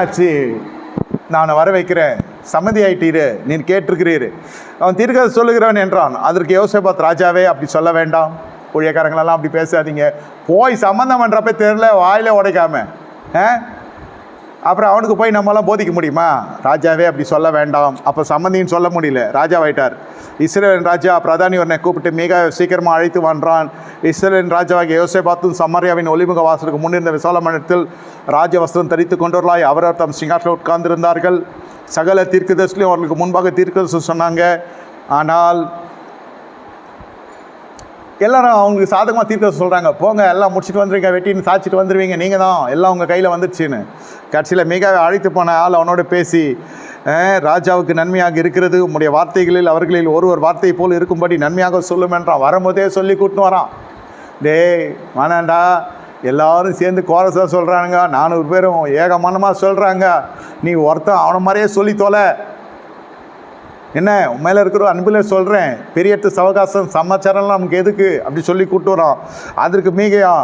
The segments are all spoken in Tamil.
ஆச்சு. நான் அவனை வர வைக்கிறேன். சம்மதி ஆயிட்டீரு நீ கேட்டிருக்கிறீரு. அவன் தீர்க்க சொல்லுகிறவன் என்றான். அதற்கு யோசேபாத் ராஜாவே அப்படி சொல்ல வேண்டாம். ஊழியக்காரங்களெல்லாம் அப்படி பேசாதீங்க. போய் சம்மந்தம் பண்ணுறப்ப தெரில வாயில உடைக்காம. ஆ? அப்புறம் அவனுக்கு போய் நம்மளாம் போதிக்க முடியுமா? ராஜாவே அப்படி சொல்ல வேண்டாம். அப்போ சம்மந்தின்னு சொல்ல முடியல. ராஜாவாயிட்டார் இஸ்ரேலின் ராஜா பிரதானி உன்னை கூப்பிட்டு மிக சீக்கிரமாக அழைத்து வந்தான். இஸ்ரேலின் ராஜாவாகிய பார்த்தும் சம்மரியாவின் ஒளிமுக வாசலுக்கு முன்னிருந்த விசாலமனத்தில் ராஜ வஸ்திரம் தரித்து கொண்டவர்களாய் அவரவர் தம் சிங்காட்டில் உட்கார்ந்திருந்தார்கள். சகல தீர்க்கதர்சிலையும் அவர்களுக்கு முன்பாக தீர்க்கதரிசி சொன்னாங்க. ஆனால் எல்லாரும் அவங்களுக்கு சாதகமாக தீர்க்க சொல்கிறாங்க போங்க எல்லாம் முடிச்சுட்டு வந்துருங்க வெட்டின்னு சாச்சிட்டு வந்துடுவீங்க நீங்கள் தான் எல்லாம் உங்கள் கையில் வந்துடுச்சின்னு கடைசியில் மிக அழைத்து போன ஆள் அவனோட பேசி ராஜாவுக்கு நன்மையாக இருக்கிறது. உம்முடைய வார்த்தைகளில் அவர்களில் ஒருவர் வார்த்தை போல் இருக்கும்படி நன்மையாக சொல்லும் என்றான். வரும்போதே சொல்லி கூட்டின்னு வரான். டேய் வேணாண்டா எல்லாரும் சேர்ந்து கோரஸாக சொல்கிறானுங்க நானூறு பேரும் ஏகமானமாக சொல்கிறாங்க நீ ஒருத்தன் அவனை மாதிரியே சொல்லி தொலை. என்ன உன் மேலே இருக்கிற அன்பில் சொல்கிறேன் பெரிய சவகாசம் சமாச்சாரம்லாம் நமக்கு எதுக்கு? அப்படி சொல்லி கூட்டு வரோம் அதற்கு மீகையா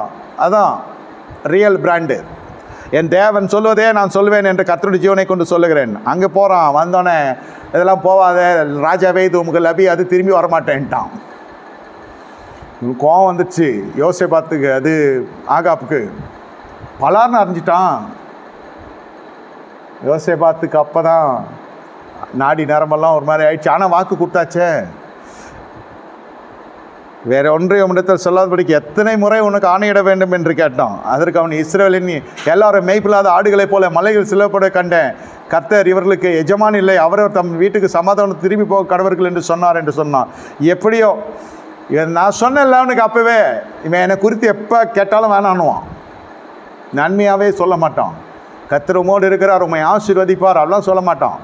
அதான் ரியல் பிராண்டு என் தேவன் சொல்வதே நான் சொல்வேன் என்று கத்தருடைய ஜீவனை கொண்டு சொல்லுகிறேன். அங்கே போகிறான் வந்தோடனே இதெல்லாம் போவாத ராஜாவே இது உங்கள் லபி அது திரும்பி வரமாட்டேன்ட்டான். கோவம் வந்துச்சு. யோசேபாத்துக்கு அது ஆகாப்புக்கு. பலார்னு அறிஞ்சிட்டான். யோசேபாத்துக்கு அப்போ தான் நாடி நரம்பெல்லாம் ஒரு மாதிரி ஆயிடுச்சு. ஆனால் வாக்கு கொடுத்தாச்சே. வேற ஒன்றை உன்னிடத்தில் சொல்லாதபடிக்கு எத்தனை முறை உனக்கு ஆணையிட வேண்டும் என்று கேட்டான். அதற்கு அவன் இஸ்ரேலின் எல்லாரும் மெய்ப்பில்லாத ஆடுகளைப் போல மலையில் சிலப்பட கண்டேன். கர்த்தர் இவர்களுக்கு எஜமான் இல்லை அவரவர் தம் வீட்டுக்கு சமாதானம் திரும்பி போக கடவர்கள் என்று சொன்னார் என்று சொன்னான். எப்படியோ இவன் நான் சொன்னேன்ல அவனுக்கு அப்போவே. இவன் என்னை குறித்து எப்போ கேட்டாலும் வேணான்னுவான். நன்மையாகவே சொல்ல மாட்டான். கத்திரமோடு இருக்கிறார் உண்மை ஆசீர்வதிப்பார் அப்படிலாம் சொல்ல மாட்டான்.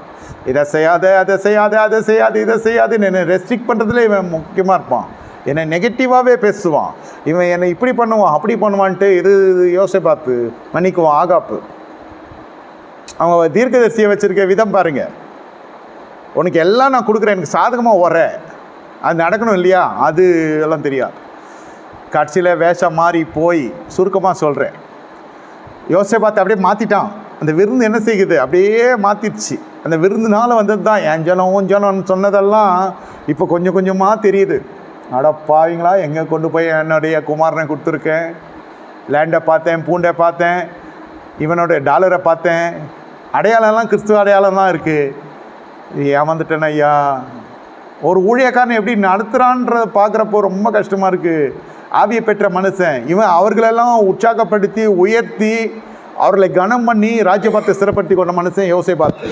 இதை செய்யாத அதை செய்யாத அதை செய்யாது இதை செய்யாதுன்னு என்னை ரெஸ்ட்ரிக்ட் பண்ணுறதுல இவன் முக்கியமாக இருப்பான். என்னை நெகட்டிவாகவே பேசுவான். இவன் என்னை இப்படி பண்ணுவான் அப்படி பண்ணுவான்ட்டு இது யோசை பார்த்து மன்னிக்குவான் ஆகாப்பு. அவன் தீர்க்கதரிசியை வச்சுருக்க விதம் பாருங்கள் உனக்கு எல்லாம் நான் கொடுக்குறேன் எனக்கு சாதகமாக வர அது நடக்கணும் இல்லையா? அது எல்லாம் தெரியாது. கடைசியில் வேஷம் மாறி போய் சுருக்கமாக சொல்கிறேன் யோசேபாத்தை அப்படியே மாற்றிட்டான் அந்த விருந்து என்ன செய்யுது? அப்படியே மாற்றிடுச்சு அந்த விருந்துனால வந்தது தான் என் ஜனம் உன் ஜனம்னு சொன்னதெல்லாம் இப்போ கொஞ்சம் கொஞ்சமாக தெரியுது. அட பாவிங்களா எங்கே கொண்டு போய் என்னுடைய குமாரனை கொடுத்துருக்கேன்? லேண்டை பார்த்தேன் பூண்டை பார்த்தேன் இவனுடைய டாலரை பார்த்தேன். அடையாளம்லாம் கிறிஸ்துவ அடையாளம் தான் இருக்குது ஏமாந்துட்டேன் ஐயா. ஒரு ஊழியக்காரன் எப்படி நடத்துகிறான்றதை பார்க்குறப்போ ரொம்ப கஷ்டமாக இருக்குது ஆவியை பெற்ற மனுஷன். இவன் அவர்களெல்லாம் உற்சாகப்படுத்தி உயர்த்தி அவர்களை கனம் பண்ணி ராஜ்யபாத்தை சிறப்படுத்தி கொண்ட மனுஷன் யோசை பார்த்து